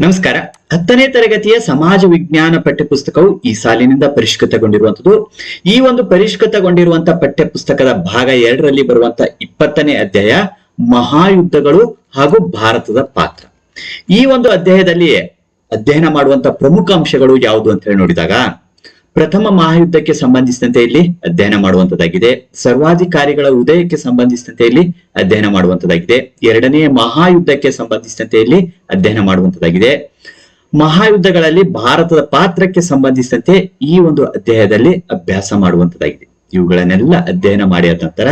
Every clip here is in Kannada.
ನಮಸ್ಕಾರ. ಹತ್ತನೇ ತರಗತಿಯ ಸಮಾಜ ವಿಜ್ಞಾನ ಪಠ್ಯಪುಸ್ತಕವು ಈ ಸಾಲಿನಿಂದ ಪರಿಷ್ಕೃತಗೊಂಡಿರುವಂತದ್ದು ಈ ಒಂದು ಪರಿಷ್ಕೃತಗೊಂಡಿರುವಂತಹ ಪಠ್ಯಪುಸ್ತಕದ ಭಾಗ ಎರಡರಲ್ಲಿ ಬರುವಂತ ಇಪ್ಪತ್ತನೇ ಅಧ್ಯಾಯ, ಮಹಾಯುದ್ಧಗಳು ಹಾಗೂ ಭಾರತದ ಪಾತ್ರ. ಈ ಒಂದು ಅಧ್ಯಾಯದಲ್ಲಿ ಅಧ್ಯಯನ ಮಾಡುವಂತ ಪ್ರಮುಖ ಅಂಶಗಳು ಯಾವುದು ಅಂತ ಹೇಳಿ ನೋಡಿದಾಗ ಪ್ರಥಮ ಮಹಾಯುದ್ಧಕ್ಕೆ ಸಂಬಂಧಿಸಿದಂತೆ ಇಲ್ಲಿ ಅಧ್ಯಯನ ಮಾಡುವಂತದ್ದಾಗಿದೆ. ಸರ್ವಾಧಿಕಾರಿಗಳ ಉದಯಕ್ಕೆ ಸಂಬಂಧಿಸಿದಂತೆ ಇಲ್ಲಿ ಅಧ್ಯಯನ ಮಾಡುವಂತದ್ದಾಗಿದೆ. ಎರಡನೇ ಮಹಾಯುದ್ಧಕ್ಕೆ ಸಂಬಂಧಿಸಿದಂತೆ ಇಲ್ಲಿ ಅಧ್ಯಯನ ಮಾಡುವಂತದ್ದಾಗಿದೆ. ಮಹಾಯುದ್ಧಗಳಲ್ಲಿ ಭಾರತದ ಪಾತ್ರಕ್ಕೆ ಸಂಬಂಧಿಸಿದಂತೆ ಈ ಒಂದು ಅಧ್ಯಾಯದಲ್ಲಿ ಅಭ್ಯಾಸ ಮಾಡುವಂತದ್ದಾಗಿದೆ. ಇವುಗಳನ್ನೆಲ್ಲ ಅಧ್ಯಯನ ಮಾಡಿದ ನಂತರ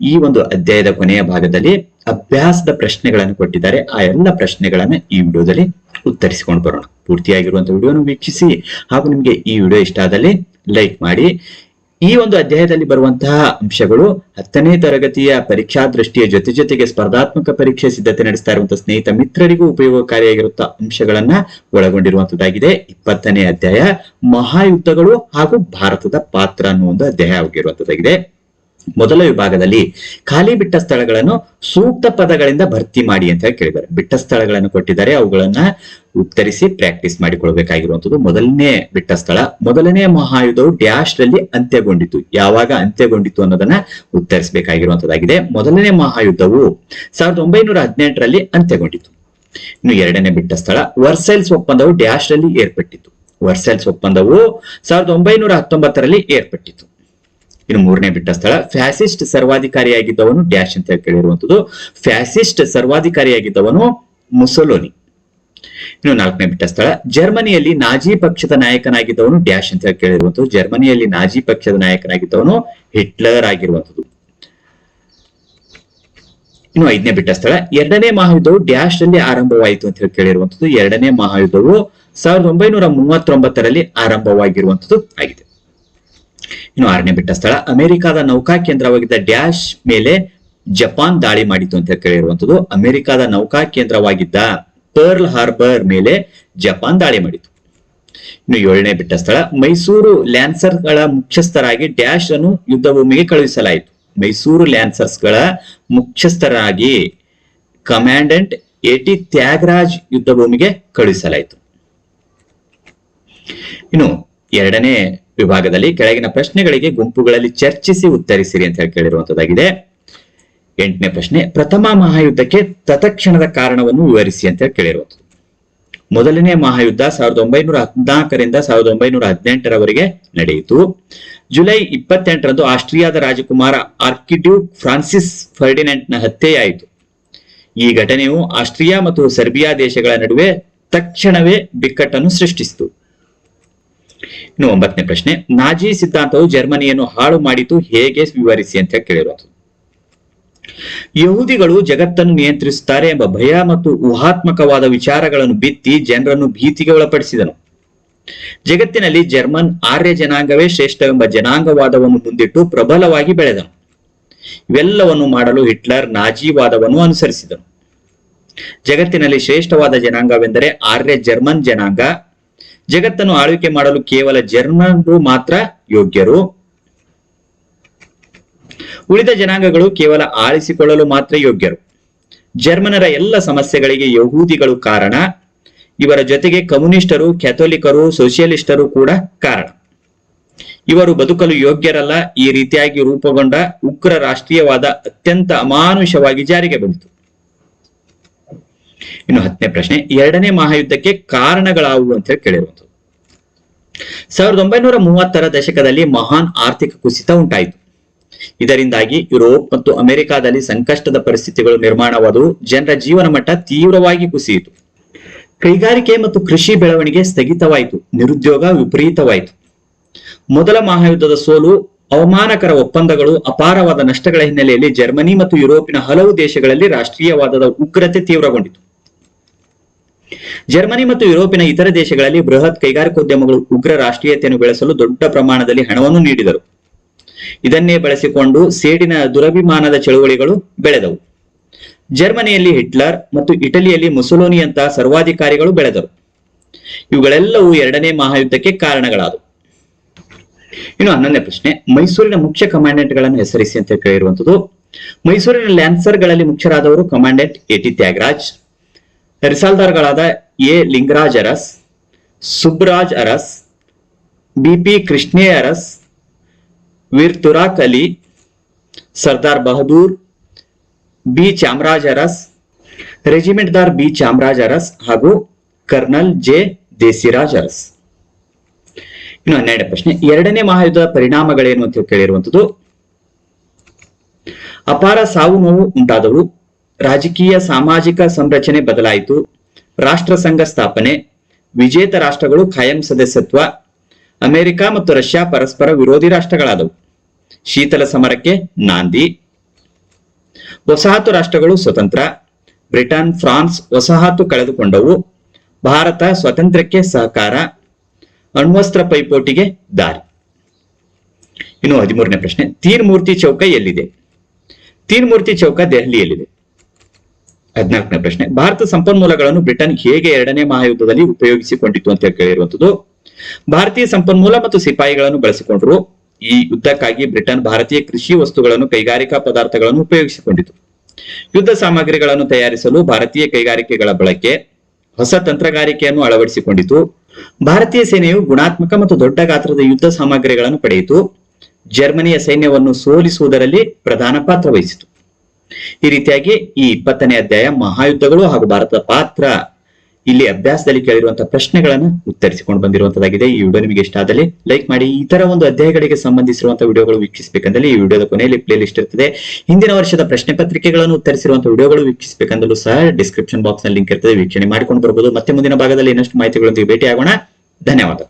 ಈ ಒಂದು ಅಧ್ಯಾಯದ ಕೊನೆಯ ಭಾಗದಲ್ಲಿ ಅಭ್ಯಾಸದ ಪ್ರಶ್ನೆಗಳನ್ನು ಕೊಟ್ಟಿದ್ದಾರೆ. ಆ ಎಲ್ಲ ಪ್ರಶ್ನೆಗಳನ್ನ ಈ ವಿಡಿಯೋದಲ್ಲಿ ಉತ್ತರಿಸಿಕೊಂಡು ಬರೋಣ. ಪೂರ್ತಿಯಾಗಿರುವಂತಹ ವಿಡಿಯೋನ ವೀಕ್ಷಿಸಿ ಹಾಗೂ ನಿಮಗೆ ಈ ವಿಡಿಯೋ ಇಷ್ಟ ಆದಲ್ಲಿ ಲೈಕ್ ಮಾಡಿ. ಈ ಒಂದು ಅಧ್ಯಾಯದಲ್ಲಿ ಬರುವಂತಹ ಅಂಶಗಳು ಹತ್ತನೇ ತರಗತಿಯ ಪರೀಕ್ಷಾ ದೃಷ್ಟಿಯ ಜೊತೆ ಜೊತೆಗೆ ಸ್ಪರ್ಧಾತ್ಮಕ ಪರೀಕ್ಷೆ ಸಿದ್ಧತೆ ನಡೆಸ್ತಾ ಇರುವಂತಹ ಸ್ನೇಹಿತ ಮಿತ್ರರಿಗೂ ಉಪಯೋಗಕಾರಿಯಾಗಿರುವಂತಹ ಅಂಶಗಳನ್ನ ಒಳಗೊಂಡಿರುವಂತದ್ದಾಗಿದೆ. ಇಪ್ಪತ್ತನೇ ಅಧ್ಯಾಯ ಮಹಾಯುದ್ಧಗಳು ಹಾಗೂ ಭಾರತದ ಪಾತ್ರ ಅನ್ನುವ ಒಂದು ಅಧ್ಯಾಯ ಆಗಿರುವಂತದ್ದಾಗಿದೆ. ಮೊದಲ ವಿಭಾಗದಲ್ಲಿ ಖಾಲಿ ಬಿಟ್ಟ ಸ್ಥಳಗಳನ್ನು ಸೂಕ್ತ ಪದಗಳಿಂದ ಭರ್ತಿ ಮಾಡಿ ಅಂತ ಹೇಳಿ ಕೇಳಿದ್ದಾರೆ. ಬಿಟ್ಟ ಸ್ಥಳಗಳನ್ನು ಕೊಟ್ಟಿದ್ದಾರೆ. ಅವುಗಳನ್ನ ಉತ್ತರಿಸಿ ಪ್ರಾಕ್ಟೀಸ್ ಮಾಡಿಕೊಳ್ಬೇಕಾಗಿರುವಂತದ್ದು ಮೊದಲನೇ ಬಿಟ್ಟ ಸ್ಥಳ, ಮೊದಲನೇ ಮಹಾಯುದ್ಧವು ಡ್ಯಾಶ್ ರಲ್ಲಿ ಅಂತ್ಯಗೊಂಡಿತು. ಯಾವಾಗ ಅಂತ್ಯಗೊಂಡಿತು ಅನ್ನೋದನ್ನ ಉತ್ತರಿಸಬೇಕಾಗಿರುವಂತದ್ದಾಗಿದೆ ಮೊದಲನೇ ಮಹಾಯುದ್ಧವು ಸಾವಿರದ ಒಂಬೈನೂರ ಹದಿನೆಂಟರಲ್ಲಿ ಅಂತ್ಯಗೊಂಡಿತು. ಇನ್ನು ಎರಡನೇ ಬಿಟ್ಟ ಸ್ಥಳ, ವರ್ಸೈಲ್ಸ್ ಒಪ್ಪಂದವು ಡ್ಯಾಶ್ ರಲ್ಲಿ ಏರ್ಪಟ್ಟಿತು ವರ್ಸೈಲ್ಸ್ ಒಪ್ಪಂದವು ಸಾವಿರದ ಒಂಬೈನೂರ ಹತ್ತೊಂಬತ್ತರಲ್ಲಿ ಏರ್ಪಟ್ಟಿತು ಇನ್ನು ಮೂರನೇ ಬಿಟ್ಟ ಸ್ಥಳ. ಫ್ಯಾಸಿಸ್ಟ್ ಸರ್ವಾಧಿಕಾರಿಯಾಗಿದ್ದವನು ಡ್ಯಾಶ್ ಅಂತ ಹೇಳಿ ಕೇಳಿರುವಂತದ್ದು ಫ್ಯಾಸಿಸ್ಟ್ ಸರ್ವಾಧಿಕಾರಿಯಾಗಿದ್ದವನು ಮುಸೊಲೋನಿ. ಇನ್ನು ನಾಲ್ಕನೇ ಬಿಟ್ಟ ಸ್ಥಳ. ಜರ್ಮನಿಯಲ್ಲಿ ನಾಜಿ ಪಕ್ಷದ ನಾಯಕನಾಗಿದ್ದವನು ಡ್ಯಾಶ್ ಅಂತ ಹೇಳಿ ಕೇಳಿರುವಂತದ್ದು ಜರ್ಮನಿಯಲ್ಲಿ ನಾಜಿ ಪಕ್ಷದ ನಾಯಕನಾಗಿದ್ದವನು ಹಿಟ್ಲರ್ ಆಗಿರುವಂತದ್ದು ಇನ್ನು ಐದನೇ ಬಿಟ್ಟ ಸ್ಥಳ. ಎರಡನೇ ಮಹಾಯುದ್ಧವು ಡ್ಯಾಶ್ನಲ್ಲಿ ಆರಂಭವಾಯಿತು ಅಂತ ಹೇಳಿ ಕೇಳಿರುವಂತದ್ದು ಎರಡನೇ ಮಹಾಯುದ್ಧವು ಸಾವಿರದ ಒಂಬೈನೂರ ಮೂವತ್ತೊಂಬತ್ತರಲ್ಲಿ ಆರಂಭವಾಗಿರುವಂತದ್ದು ಆಗಿದೆ. ಇನ್ನು ಆರನೇ ಬಿಟ್ಟ ಸ್ಥಳ. ಅಮೆರಿಕಾದ ನೌಕಾ ಕೇಂದ್ರವಾಗಿದ್ದ ಡ್ಯಾಶ್ ಮೇಲೆ ಜಪಾನ್ ದಾಳಿ ಮಾಡಿತು ಅಂತ ಕೇಳಿರುವಂತದ್ದು ಅಮೆರಿಕಾದ ನೌಕಾ ಕೇಂದ್ರವಾಗಿದ್ದ ಪರ್ಲ್ ಹಾರ್ಬರ್ ಮೇಲೆ ಜಪಾನ್ ದಾಳಿ ಮಾಡಿತು ಇನ್ನು ಏಳನೇ ಬಿಟ್ಟ ಸ್ಥಳ. ಮೈಸೂರು ಲ್ಯಾನ್ಸರ್ಗಳ ಮುಖ್ಯಸ್ಥರಾಗಿ ಡ್ಯಾಶ್ ಅನ್ನು ಯುದ್ಧ ಭೂಮಿಗೆ ಕಳುಹಿಸಲಾಯಿತು. ಮೈಸೂರು ಲ್ಯಾನ್ಸರ್ಸ್ಗಳ ಮುಖ್ಯಸ್ಥರಾಗಿ ಕಮಾಂಡೆಂಟ್ ಎ ಟಿ ತ್ಯಾಗರಾಜ್ ಯುದ್ಧ ಭೂಮಿಗೆ ಕಳುಹಿಸಲಾಯಿತು. ಇನ್ನು ಎರಡನೇ ವಿಭಾಗದಲ್ಲಿ ಕೆಳಗಿನ ಪ್ರಶ್ನೆಗಳಿಗೆ ಗುಂಪುಗಳಲ್ಲಿ ಚರ್ಚಿಸಿ ಉತ್ತರಿಸಿರಿ ಅಂತ ಹೇಳಿ ಕೇಳಿರುವಂತದ್ದಾಗಿದೆ. ಎಂಟನೇ ಪ್ರಶ್ನೆ, ಪ್ರಥಮ ಮಹಾಯುದ್ಧಕ್ಕೆ ತತ್ಕ್ಷಣದ ಕಾರಣವನ್ನು ವಿವರಿಸಿ ಅಂತ ಹೇಳಿ ಕೇಳಿರುವಂತದ್ದು. ಮೊದಲನೇ ಮಹಾಯುದ್ಧ ಸಾವಿರದ ಒಂಬೈನೂರ ಹದಿನಾಲ್ಕರಿಂದ ಸಾವಿರದ ಒಂಬೈನೂರ ಹದಿನೆಂಟರವರೆಗೆ ನಡೆಯಿತು. ಜುಲೈ ಇಪ್ಪತ್ತೆಂಟರಂದು ಆಸ್ಟ್ರಿಯಾದ ರಾಜಕುಮಾರ ಆರ್ಕಿಡ್ಯೂಕ್ ಫ್ರಾನ್ಸಿಸ್ ಫರ್ಡಿನೆಂಟ್ನ ಹತ್ಯೆಯಾಯಿತು. ಈ ಘಟನೆಯು ಆಸ್ಟ್ರಿಯಾ ಮತ್ತು ಸರ್ಬಿಯಾ ದೇಶಗಳ ನಡುವೆ ತಕ್ಷಣವೇ ಬಿಕ್ಕಟ್ಟನ್ನು ಸೃಷ್ಟಿಸಿತು. ಇನ್ನು ಒಂಬತ್ತನೇ ಪ್ರಶ್ನೆ, ನಾಜಿ ಸಿದ್ಧಾಂತವು ಜರ್ಮನಿಯನ್ನು ಹಾಳು ಮಾಡಿತು, ಹೇಗೆ ವಿವರಿಸಿ ಅಂತ ಕೇಳಿರೋದು. ಯಹೂದಿಗಳು ಜಗತ್ತನ್ನು ನಿಯಂತ್ರಿಸುತ್ತಾರೆ ಎಂಬ ಭಯ ಮತ್ತು ಊಹಾತ್ಮಕವಾದ ವಿಚಾರಗಳನ್ನು ಬಿತ್ತಿ ಜನರನ್ನು ಭೀತಿಗೆ ಒಳಪಡಿಸಿದನು. ಜಗತ್ತಿನಲ್ಲಿ ಜರ್ಮನ್ ಆರ್ಯ ಜನಾಂಗವೇ ಶ್ರೇಷ್ಠವೆಂಬ ಜನಾಂಗವಾದವನ್ನು ಮುಂದಿಟ್ಟು ಪ್ರಬಲವಾಗಿ ಬೆಳೆದನು. ಇವೆಲ್ಲವನ್ನು ಮಾಡಲು ಹಿಟ್ಲರ್ ನಾಜಿವಾದವನ್ನು ಅನುಸರಿಸಿದನು. ಜಗತ್ತಿನಲ್ಲಿ ಶ್ರೇಷ್ಠವಾದ ಜನಾಂಗವೆಂದರೆ ಆರ್ಯ ಜರ್ಮನ್ ಜನಾಂಗ ಜಗತ್ತನ್ನು ಆಳ್ವಿಕೆ ಮಾಡಲು ಕೇವಲ ಜರ್ಮನ್ರು ಮಾತ್ರ ಯೋಗ್ಯರು. ಉಳಿದ ಜನಾಂಗಗಳು ಕೇವಲ ಆಳಿಸಿಕೊಳ್ಳಲು ಮಾತ್ರ ಯೋಗ್ಯರು. ಜರ್ಮನರ ಎಲ್ಲ ಸಮಸ್ಯೆಗಳಿಗೆ ಯಹೂದಿಗಳು ಕಾರಣ. ಇವರ ಜೊತೆಗೆ ಕಮ್ಯುನಿಸ್ಟರು, ಕ್ಯಾಥೋಲಿಕರು, ಸೋಷಿಯಲಿಸ್ಟರು ಕೂಡ ಕಾರಣ. ಇವರು ಬದುಕಲು ಯೋಗ್ಯರಲ್ಲ, ಈ ರೀತಿಯಾಗಿ ರೂಪುಗೊಂಡ ಉಗ್ರ ರಾಷ್ಟ್ರೀಯವಾದ ಅತ್ಯಂತ ಅಮಾನುಷವಾಗಿ ಜಾರಿಗೆ ಬಂದಿತು. ಇನ್ನು ಹತ್ತನೇ ಪ್ರಶ್ನೆ, ಎರಡನೇ ಮಹಾಯುದ್ಧಕ್ಕೆ ಕಾರಣಗಳಾವು ಅಂತ ಹೇಳಿ ಕೇಳಿರುವಂಥದ್ದು. ಸಾವಿರದ ಒಂಬೈನೂರ ಮೂವತ್ತರ ದಶಕದಲ್ಲಿ ಮಹಾನ್ ಆರ್ಥಿಕ ಕುಸಿತ ಉಂಟಾಯಿತು. ಇದರಿಂದಾಗಿ ಯುರೋಪ್ ಮತ್ತು ಅಮೆರಿಕಾದಲ್ಲಿ ಸಂಕಷ್ಟದ ಪರಿಸ್ಥಿತಿಗಳು ನಿರ್ಮಾಣವಾದವು, ಜನರ ಜೀವನ ಮಟ್ಟ ತೀವ್ರವಾಗಿ ಕುಸಿಯಿತು. ಕೈಗಾರಿಕೆ ಮತ್ತು ಕೃಷಿ ಬೆಳವಣಿಗೆ ಸ್ಥಗಿತವಾಯಿತು, ನಿರುದ್ಯೋಗ ವಿಪರೀತವಾಯಿತು. ಮೊದಲ ಮಹಾಯುದ್ಧದ ಸೋಲು, ಅವಮಾನಕರ ಒಪ್ಪಂದಗಳು, ಅಪಾರವಾದ ನಷ್ಟಗಳ ಹಿನ್ನೆಲೆಯಲ್ಲಿ ಜರ್ಮನಿ ಮತ್ತು ಯುರೋಪಿನ ಹಲವು ದೇಶಗಳಲ್ಲಿ ರಾಷ್ಟ್ರೀಯವಾದದ ಉಗ್ರತೆ ತೀವ್ರಗೊಂಡಿತು. ಜರ್ಮನಿ ಮತ್ತು ಯುರೋಪಿನ ಇತರ ದೇಶಗಳಲ್ಲಿ ಬೃಹತ್ ಕೈಗಾರಿಕೋದ್ಯಮಗಳು ಉಗ್ರ ರಾಷ್ಟ್ರೀಯತೆಯನ್ನು ಬೆಳೆಸಲು ದೊಡ್ಡ ಪ್ರಮಾಣದಲ್ಲಿ ಹಣವನ್ನು ನೀಡಿದರು. ಇದನ್ನೇ ಬಳಸಿಕೊಂಡು ಸೇಡಿನ ದುರಭಿಮಾನದ ಚಳುವಳಿಗಳು ಬೆಳೆದವು. ಜರ್ಮನಿಯಲ್ಲಿ ಹಿಟ್ಲರ್ ಮತ್ತು ಇಟಲಿಯಲ್ಲಿ ಮುಸೊಲೋನಿಯಂತಹ ಸರ್ವಾಧಿಕಾರಿಗಳು ಬೆಳೆದರು. ಇವುಗಳೆಲ್ಲವೂ ಎರಡನೇ ಮಹಾಯುದ್ಧಕ್ಕೆ ಕಾರಣಗಳಾದವು. ಇನ್ನು ಹನ್ನೊಂದನೇ ಪ್ರಶ್ನೆ, ಮೈಸೂರಿನ ಮುಖ್ಯ ಕಮಾಂಡೆಂಟ್ಗಳನ್ನು ಹೆಸರಿಸಿ ಅಂತ ಕೇಳಿರುವಂತದ್ದು ಮೈಸೂರಿನ ಲ್ಯಾನ್ಸರ್ಗಳಲ್ಲಿ ಮುಖ್ಯರಾದವರು commandant A T Thyagaraj ರಿಸಾಲ್ದಾರ್ಗಳಾದ A. Lingaraj Aras, Subraj Aras BP Krishne Aras, Veer Turak Ali, Sardar Bahadur B. Chamaraj Aras, ರೆಜಿಮೆಂಟ್ದಾರ್ B. Chamaraj Aras ಹಾಗೂ ಕರ್ನಲ್ ಜೆ. ದೇಸಿರಾಜ್ ಅರಸ್. ಇನ್ನು ಹನ್ನೆರಡನೇ ಪ್ರಶ್ನೆ. ಎರಡನೇ ಮಹಾಯುದ್ಧದ ಪರಿಣಾಮಗಳೇನು ಅಂತ ಕೇಳಿರುವಂತದ್ದು ಅಪಾರ ಸಾವು ನೋವು ಉಂಟಾದವು ರಾಜಕೀಯ ಸಾಮಾಜಿಕ ಸಂರಚನೆ ಬದಲಾಯಿತು. ರಾಷ್ಟ್ರ ಸಂಘ ಸ್ಥಾಪನೆ. ವಿಜೇತ ರಾಷ್ಟ್ರಗಳು ಖಾಯಂ ಸದಸ್ಯತ್ವ. ಅಮೆರಿಕ ಮತ್ತು ರಷ್ಯಾ ಪರಸ್ಪರ ವಿರೋಧಿ ರಾಷ್ಟ್ರಗಳಾದವು. ಶೀತಲ ಸಮರಕ್ಕೆ ನಾಂದಿ. ವಸಾಹತು ರಾಷ್ಟ್ರಗಳು ಸ್ವತಂತ್ರ. ಬ್ರಿಟನ್, ಫ್ರಾನ್ಸ್ ವಸಾಹತು ಕಳೆದುಕೊಂಡವು. ಭಾರತ ಸ್ವಾತಂತ್ರ್ಯಕ್ಕೆ ಸಹಕಾರ. ಅಣ್ವಸ್ತ್ರ ಪೈಪೋಟಿಗೆ ದಾರಿ. ಇನ್ನು ಹದಿಮೂರನೇ ಪ್ರಶ್ನೆ. ತೀರ್ಮೂರ್ತಿ ಚೌಕ ಎಲ್ಲಿದೆ? ತೀರ್ಮೂರ್ತಿ ಚೌಕ ದೆಹಲಿಯಲ್ಲಿದೆ. ಹದಿನಾಲ್ಕನೇ ಪ್ರಶ್ನೆ. ಭಾರತ ಸಂಪನ್ಮೂಲಗಳನ್ನು ಬ್ರಿಟನ್ ಹೇಗೆ ಎರಡನೇ ಮಹಾಯುದ್ಧದಲ್ಲಿ ಉಪಯೋಗಿಸಿಕೊಂಡಿತ್ತು ಅಂತ ಕೇಳಿರುವಂತದ್ದು ಭಾರತೀಯ ಸಂಪನ್ಮೂಲ ಮತ್ತು ಸಿಪಾಯಿಗಳನ್ನು ಬಳಸಿಕೊಂಡರು. ಈ ಯುದ್ಧಕ್ಕಾಗಿ ಬ್ರಿಟನ್ ಭಾರತೀಯ ಕೃಷಿ ವಸ್ತುಗಳನ್ನು, ಕೈಗಾರಿಕಾ ಪದಾರ್ಥಗಳನ್ನು ಉಪಯೋಗಿಸಿಕೊಂಡಿತು. ಯುದ್ಧ ಸಾಮಗ್ರಿಗಳನ್ನು ತಯಾರಿಸಲು ಭಾರತೀಯ ಕೈಗಾರಿಕೆಗಳ ಬಳಕೆ, ಹೊಸ ತಂತ್ರಗಾರಿಕೆಯನ್ನು ಅಳವಡಿಸಿಕೊಂಡಿತು. ಭಾರತೀಯ ಸೇನೆಯು ಗುಣಾತ್ಮಕ ಮತ್ತು ದೊಡ್ಡ ಗಾತ್ರದ ಯುದ್ಧ ಸಾಮಗ್ರಿಗಳನ್ನು ಪಡೆಯಿತು. ಜರ್ಮನಿಯ ಸೈನ್ಯವನ್ನು ಸೋಲಿಸುವುದರಲ್ಲಿ ಪ್ರಧಾನ ಪಾತ್ರ ವಹಿಸಿತು. ಈ ರೀತಿಯಾಗಿ ಈ ಇಪ್ಪತ್ತನೇ ಅಧ್ಯಾಯ ಮಹಾಯುದ್ಧಗಳು ಹಾಗೂ ಭಾರತದ ಪಾತ್ರ ಇಲ್ಲಿ ಅಭ್ಯಾಸದಲ್ಲಿ ಕೇಳಿರುವಂತಹ ಪ್ರಶ್ನೆಗಳನ್ನು ಉತ್ತರಿಸಿಕೊಂಡು ಬಂದಿರುವಂತದ್ದಾಗಿದೆ ಈ ವಿಡಿಯೋ ನಿಮಗೆ ಇಷ್ಟ ಆದಲ್ಲಿ ಲೈಕ್ ಮಾಡಿ. ಈ ತರ ಒಂದು ಅಧ್ಯಾಯಗಳಿಗೆ ಸಂಬಂಧಿಸಿರುವಂತಹ ವಿಡಿಯೋಗಳು ವೀಕ್ಷಿಸಬೇಕಂದಲ್ಲಿ ಈ ವಿಡಿಯೋದ ಕೊನೆಯಲ್ಲಿ ಪ್ಲೇ ಲಿಸ್ಟ್ ಇರ್ತದೆ. ಹಿಂದಿನ ವರ್ಷದ ಪ್ರಶ್ನೆ ಪತ್ರಿಕೆಗಳನ್ನು ಉತ್ತರಿಸಿರುವಂತಹ ವಿಡಿಯೋಗಳು ವೀಕ್ಷಿಸಬೇಕಂದಲೂ ಸಹ ಡಿಸ್ಕ್ರಿಪ್ಷನ್ ಬಾಕ್ಸ್ನಲ್ಲಿ ಲಿಂಕ್ ಇರ್ತದೆ. ವೀಕ್ಷಣೆ ಮಾಡಿಕೊಂಡು ಬರಬಹುದು ಮತ್ತೆ ಮುಂದಿನ ಭಾಗದಲ್ಲಿ ಇನ್ನಷ್ಟು ಮಾಹಿತಿಗಳೊಂದಿಗೆ ಭೇಟಿ ಆಗೋಣ ಧನ್ಯವಾದ.